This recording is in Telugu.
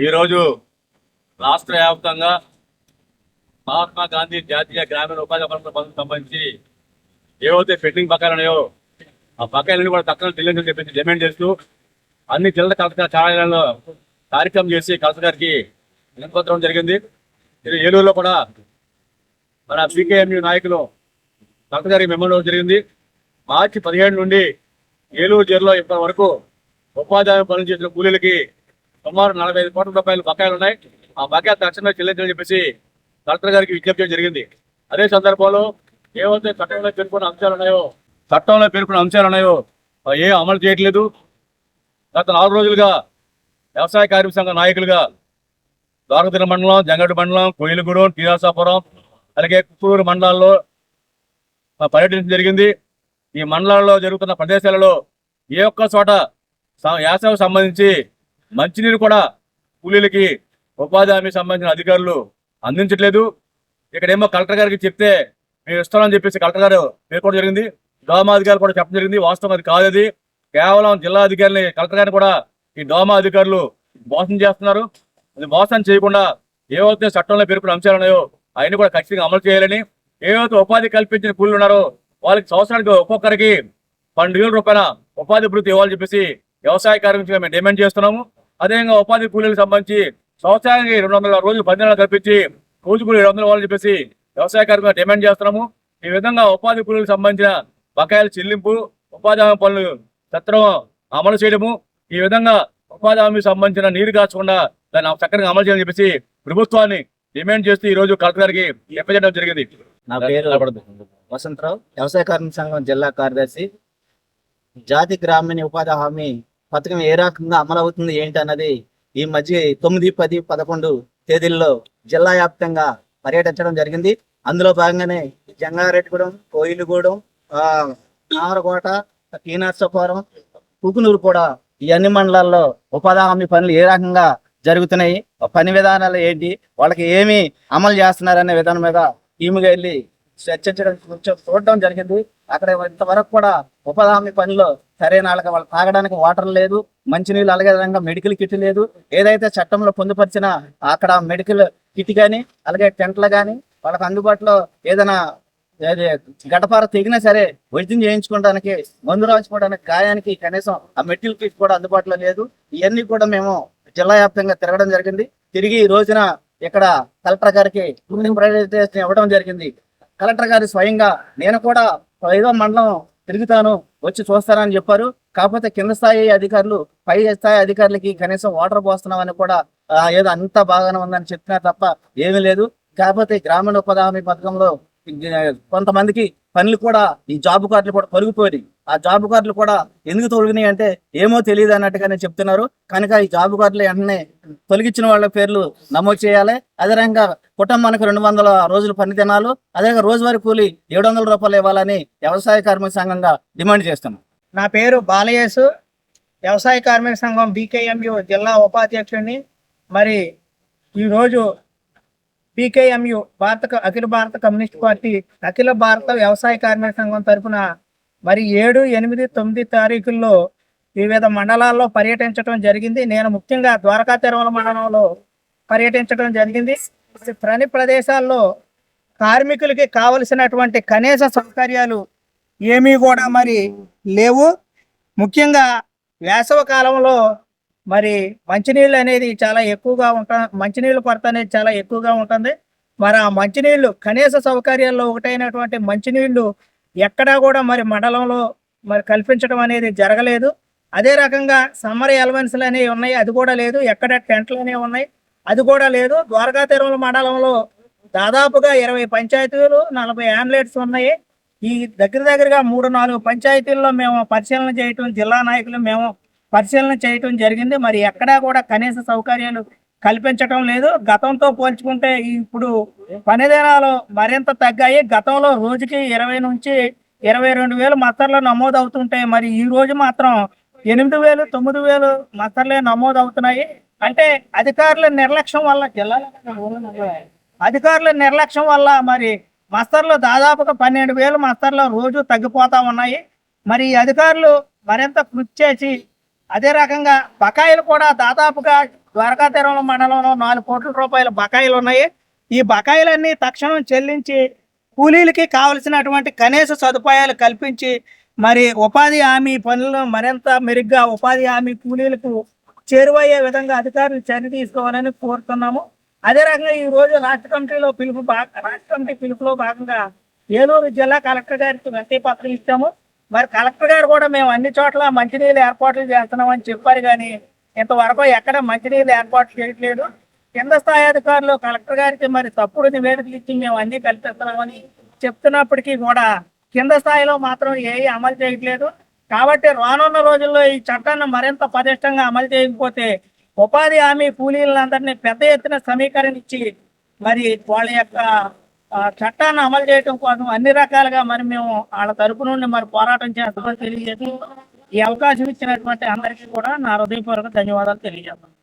ఈరోజు రాష్ట్ర వ్యాప్తంగా మహాత్మా గాంధీ జాతీయ గ్రామీణ ఉపాధి పథకం పథకం సంబంధించి ఏవైతే పెండింగ్ బకాయిలు ఉన్నాయో ఆ బకాయిలను కూడా తక్కువ చెల్లించని చెప్పేసి డిమాండ్ చేస్తూ అన్ని జిల్లా కలెక్టర్ కార్యాలయంలో కార్యక్రమం చేసి కలెక్టర్ గారికి వినపత్రం జరిగింది. ఏలూరులో కూడా మన పీకేఎంయు నాయకులు కలెక్టర్ గారికి మెమో జరిగింది. మార్చి పదిహేడు నుండి ఏలూరు జిల్లాలో ఇప్పటి వరకు ఉపాధి హామీ పనులు చేసిన కూలీలకి సుమారు నలభై ఐదు కోట్ల రూపాయలు బకాయిలు ఉన్నాయి. ఆ బకాయిలు తక్షణమే చెల్లించని చెప్పేసి కలెక్టర్ గారికి విజ్ఞప్తి జరిగింది. అదే సందర్భంలో ఏవైతే చట్టంలో పేర్కొన్న అంశాలు ఉన్నాయో చట్టంలో పేర్కొన్న అంశాలు ఉన్నాయో ఏ అమలు చేయట్లేదు. గత నాలుగు రోజులుగా వ్యవసాయ కార్మిక సంఘ నాయకులుగా ద్వారకతిర మండలం జంగడు మండలం కోయిలగూడెం టీరాసాపురం అలాగే కుప్పూరు మండలాల్లో పర్యటించడం జరిగింది. ఈ మండలాల్లో జరుగుతున్న ప్రదేశాలలో ఏ ఒక్క చోట స- యాసకు సంబంధించి మంచినీరు కూడా కూలీలకి ఉపాధి హామీ సంబంధించిన అధికారులు అందించట్లేదు. ఇక్కడేమో కలెక్టర్ గారికి చెప్తే మేము ఇస్తామని చెప్పేసి కలెక్టర్ గారు పేర్కొనడం జరిగింది. డోమా అధికారులు కూడా చెప్పడం జరిగింది. వాస్తవం అది కాదు అది కేవలం జిల్లా అధికారిని కలెక్టర్ గారిని కూడా ఈ డోమా అధికారులు మోసం చేస్తున్నారు. అది మోసం చేయకుండా ఏవైతే చట్టంలో పేర్కొన్న అంశాలు ఉన్నాయో అవన్నీ కూడా ఖచ్చితంగా అమలు చేయాలని ఏవైతే ఉపాధి కల్పించిన కూలీలు ఉన్నారో వాళ్ళకి సంవత్సరానికి ఒక్కొక్కరికి పన్నెండు వేల రూపాయల ఉపాధి భృతి ఇవ్వాలని చెప్పేసి వ్యవసాయ కార్మికులుగా మేము డిమాండ్ చేస్తున్నాము. అదేవిధంగా ఉపాధి కూలీలకు సంబంధించి సంవత్సరానికి రెండు వందల రోజులు పది నెలలు కల్పించి రోజు రెండు వందల వందలు చెప్పేసి వ్యవసాయ కార్మికులు డిమాండ్ చేస్తున్నాము. ఈ విధంగా ఉపాధి కూలీలకు సంబంధించిన బకాయిల చెల్లింపు ఉపాధి హామీ పనులు సత్రం అమలు చేయడము ఈ విధంగా ఉపాధి హామీ సంబంధించిన నీరు కాచకుండా దాన్ని చక్కగా అమలు చేయాలని చెప్పేసి ప్రభుత్వాన్ని డిమాండ్ చేస్తూ ఈ రోజు కలెక్టర్ గారికి చెప్పడం జరిగింది. నా పేరు వసంతరావు వ్యవసాయ కార్మిక సంఘం జిల్లా కార్యదర్శి. జాతి గ్రామీణ ఉపాధి హామీ పథకం ఏ రకంగా అమలు అవుతుంది ఏంటి అన్నది ఈ మధ్య తొమ్మిది పది పదకొండు తేదీల్లో జిల్లా వ్యాప్తంగా పర్యటించడం జరిగింది. అందులో భాగంగానే జంగారెడ్డిగూడెం కోయిలుగూడెం ఆ, నాగరకోట టీనర్సపురం కుకునూరు కూడా ఈ అన్ని మండలాల్లో ఉపాధి హామీ పనులు ఏ రకంగా జరుగుతున్నాయి పని విధానాలు ఏంటి వాళ్ళకి ఏమి అమలు చేస్తున్నారనే విధానం మీద టీముగా వెళ్ళి చర్చించడం కొంచెం చూడడం జరిగింది. అక్కడ ఇంతవరకు కూడా ఉపాధి పనిలో సరైన వాళ్ళకి వాళ్ళు తాగడానికి వాటర్ లేదు మంచినీళ్ళు అలాగే విధంగా మెడికల్ కిట్ లేదు. ఏదైతే చట్టంలో పొందుపరిచిన అక్కడ మెడికల్ కిట్ కానీ అలాగే టెంట్లు కానీ వాళ్ళకి అందుబాటులో ఏదైనా ఏది గడపార తెగినా సరే వైద్యం చేయించుకోవడానికి మందు రాసుకోవడానికి గాయానికి కనీసం ఆ మెడికల్ కిట్ కూడా అందుబాటులో లేదు. ఇవన్నీ కూడా మేము జిల్లా వ్యాప్తంగా తిరగడం జరిగింది. తిరిగి ఈ రోజున ఇక్కడ కలెక్టర్ గారికి ప్రజెంటేషన్ ఇవ్వడం జరిగింది. కలెక్టర్ గారు స్వయంగా నేను కూడా ఐదో మండలం తిరుగుతాను వచ్చి చూస్తానని చెప్పారు. కాకపోతే కింద స్థాయి అధికారులు పై స్థాయి అధికారులకి కనీసం వాటర్ పోస్తున్నామని కూడా ఏదో అంత బాగానే ఉందని చెప్పినా తప్ప ఏమీ లేదు. కాకపోతే గ్రామీణ ఉపాధి హామీ పథకంలో కొంతమందికి పనులు కూడా ఈ జాబ్ కార్డులు కూడా తొలగిపోయి ఆ జాబ్ కార్డులు కూడా ఎందుకు తొలగినాయి అంటే ఏమో తెలియదు అన్నట్టుగానే చెప్తున్నారు. కనుక ఈ జాబ్ కార్డులు వెంటనే తొలగించిన వాళ్ళ పేర్లు నమోదు చేయాలి. అదే రకంగా కుటుంబానికి రెండు వందల రోజులు పని దినాలు. అదే రోజువారీ కూలి ఏడు వందల రూపాయలు ఇవ్వాలని వ్యవసాయ కార్మిక సంఘంగా డిమాండ్ చేస్తున్నాం. నా పేరు బాలయేసు. వ్యవసాయ కార్మిక సంఘం బీకేఎంయు జిల్లా ఉపాధ్యక్షుడిని. మరి ఈరోజు బీకేఎంయు భారత అఖిల భారత కమ్యూనిస్ట్ పార్టీ అఖిల భారత వ్యవసాయ కార్మిక సంఘం తరపున మరి ఏడు ఎనిమిది తొమ్మిది తారీఖుల్లో వివిధ మండలాల్లో పర్యటించడం జరిగింది. నేను ముఖ్యంగా ద్వారకా తిరుమల మండలంలో పర్యటించడం జరిగింది. ప్రని ప్రదేశాల్లో కార్మికులకి కావలసినటువంటి కనీస సౌకర్యాలు ఏమీ కూడా మరి లేవు. ముఖ్యంగా వేసవ కాలంలో మరి మంచినీళ్ళు అనేది చాలా ఎక్కువగా ఉంటా మంచినీళ్ళు కొరత అనేది చాలా ఎక్కువగా ఉంటుంది. మరి ఆ మంచినీళ్ళు కనీస సౌకర్యాల్లో ఒకటైనటువంటి మంచినీళ్ళు ఎక్కడా కూడా మరి మండలంలో మరి కల్పించడం అనేది జరగలేదు. అదే రకంగా సమ్మర్ ఎలవెన్స్లు అనేవి ఉన్నాయి అది కూడా లేదు. ఎక్కడ టెంట్లు అనేవి ఉన్నాయి అది కూడా లేదు. ద్వారకా తిరుమల మండలంలో దాదాపుగా ఇరవై పంచాయతీలు నలభై ఆమ్లెట్స్ ఉన్నాయి. ఈ దగ్గర దగ్గరగా మూడు నాలుగు పంచాయతీల్లో మేము పరిశీలన చేయటం జిల్లా నాయకులు మేము పరిశీలన చేయటం జరిగింది. మరి ఎక్కడా కూడా కనీస సౌకర్యాలు కల్పించటం లేదు. గతంతో పోల్చుకుంటే ఇప్పుడు పని దినాలు మరింత తగ్గాయి. గతంలో రోజుకి ఇరవై నుంచి ఇరవై రెండు వేలు మత్తర్లు నమోదు అవుతుంటే మరి ఈ రోజు మాత్రం ఎనిమిది వేలు తొమ్మిది వేలు మత్తర్లే నమోదు అవుతున్నాయి అంటే అధికారుల నిర్లక్ష్యం వల్ల జిల్లాలో అధికారుల నిర్లక్ష్యం వల్ల మరి మస్తర్లు దాదాపుగా పన్నెండు వేలు మస్తర్లు రోజు తగ్గిపోతా ఉన్నాయి. మరి అధికారులు మరింత కృషి చేసి అదే రకంగా బకాయిలు కూడా దాదాపుగా ద్వారకా తిరుమల మండలంలో నాలుగు కోట్ల రూపాయల బకాయిలు ఉన్నాయి. ఈ బకాయిలన్నీ తక్షణం చెల్లించి కూలీలకి కావలసినటువంటి కనీస సదుపాయాలు కల్పించి మరి ఉపాధి హామీ పనులను మరింత మెరుగ్గా ఉపాధి హామీ కూలీలకు చేరువయ్యే విధంగా అధికారులు చర్య తీసుకోవాలని కోరుతున్నాము. అదే రకంగా ఈ రోజు రాష్ట్ర కమిటీలో పిలుపు భాగ రాష్ట్ర కమిటీ పిలుపులో భాగంగా ఏలూరు జిల్లా కలెక్టర్ గారికి వినతి పత్రం ఇచ్చాము. మరి కలెక్టర్ గారు కూడా మేము అన్ని చోట్ల మంచినీళ్ళు ఏర్పాట్లు చేస్తున్నామని చెప్పారు కానీ ఇంతవరకు ఎక్కడ మంచినీళ్ళు ఏర్పాటు చేయట్లేదు. కింద స్థాయి అధికారులు కలెక్టర్ గారికి మరి తప్పుడు నివేదికలు ఇచ్చి మేము అన్ని కల్పిస్తున్నామని చెప్తున్నప్పటికీ కూడా కింద స్థాయిలో మాత్రం ఏ అమలు చేయట్లేదు. కాబట్టి రానున్న రోజుల్లో ఈ చట్టాన్ని మరింత పటిష్టంగా అమలు చేయకపోతే ఉపాధి హామీ కూలీలందరినీ పెద్ద ఎత్తున సమీకరించి మరి వాళ్ళ యొక్క చట్టాన్ని అమలు చేయడం కోసం అన్ని రకాలుగా మరి మేము వాళ్ళ తరపు నుండి మరి పోరాటం చేస్తామని తెలియజేసి ఈ అవకాశం ఇచ్చినటువంటి అందరికీ కూడా నా హృదయపూర్వక ధన్యవాదాలు తెలియజేస్తాను.